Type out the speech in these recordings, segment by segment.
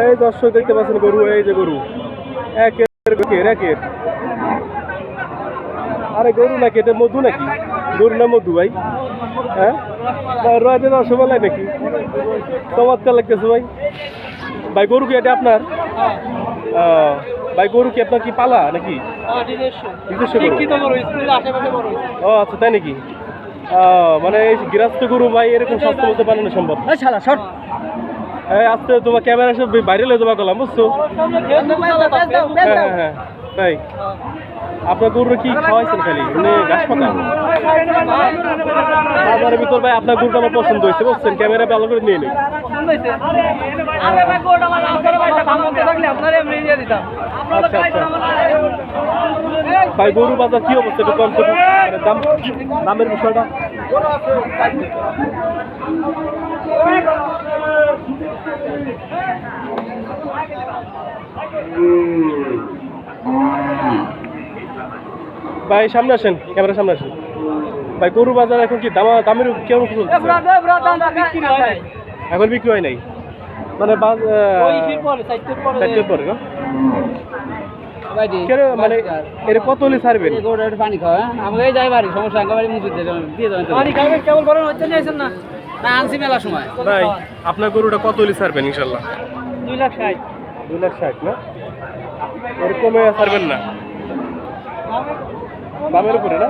এই দর্শক দেখতে পাচ্ছেন গরু এই যে গরু। একের একের একের। আরে গরু নাকি এটা মধু নাকি? গরু না মধু ভাই? হ্যাঁ? রয়েছে রসমালাই নাকি? চমৎকার লাগতেছে ভাই। ভাই গরু কি এটা আপনার? আহ, ভাই গরু কি আপনার কি পালা নাকি? ও আচ্ছা তাই নাকি? মানে এই গৃহস্থ গরু ভাই এরকম স্বাস্থ্য বলতে বানানো সম্ভব? শালা শর্ট এই আজকে তোমার ক্যামেরা সব ভাইরাল হয়ে যাবা করলাম বুঝছ? হ্যাঁ হ্যাঁ তাই। আপনার গরুর কি খাওয়াইছেন খালি? মানে ঘাস পাতা বাজারের ভিতর ভাই আপনার গরুটা আমার পছন্দ হয়েছে বুঝছেন? ক্যামেরা ভালো করে নিয়ে নেই। আচ্ছা আচ্ছা। ভাই গরু বাজার কি অবস্থা? একটু কম দাম দামের বিষয়টা। ভাই সামনে আসেন ক্যামেরার সামনে আসেন। ভাই গরু বাজার এখন কি দামা দামের কেমন এখন বিক্রি হয় নাই? মানে বাজ- চারটের পরে মানে এর কত হলে ছাড়বেন? পানি খাওয়া আমাকে যাই বাড়ি সমস্যা দিয়ে হচ্ছে না। না আনছি মেলা সময়। ভাই আপনার গরুটা কত হলে ছাড়বেন ইনশাল্লাহ? দুই লাখ ষাট। দুই লাখ ষাট না? এর কমে ছাড়বেন না? দামের উপরে না?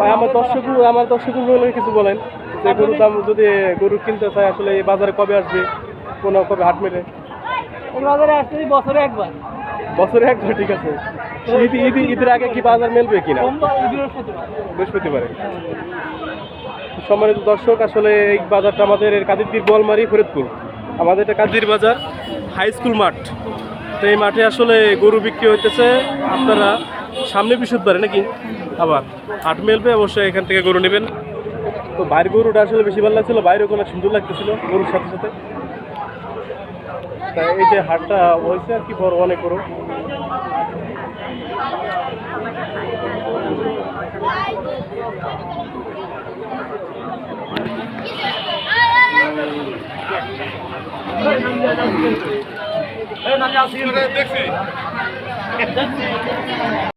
ভাই আমার দর্শক আমার দর্শক কিছু বলেন। যে গরুর দাম যদি গরু কিনতে চায় আসলে এই বাজারে কবে আসবে? কোনো কবে হাট মেলে? বাজারে আসতে বছরে একবার। বছরে একবার ঠিক আছে। ঈদ ঈদ ঈদের আগে কি বাজার মেলবে কিনা? বৃহস্পতিবারে। সম্মানিত দর্শক, আসলে এই বাজারটা আমাদের কাদিরদির গোয়ালমারি, ফরিদপুর। আমাদের এটা কাদির বাজার, হাই স্কুল মাঠ। তো এই মাঠে আসলে গরু বিক্রি হইতেছে, আপনারা সামনে বৃহস্পতিবারে নাকি? আবার হাট মেলবে, অবশ্যই এখান থেকে গরু নেবেন। তো বাইরের গরুটা আসলে বেশি ভালো লাগছিল, বাইরেও কোনো সুন্দর লাগতেছিল গরুর সাথে সাথে। তা এই যে হাটটা হয়েছে আর কি বড়, অনেক বড়। দেখছি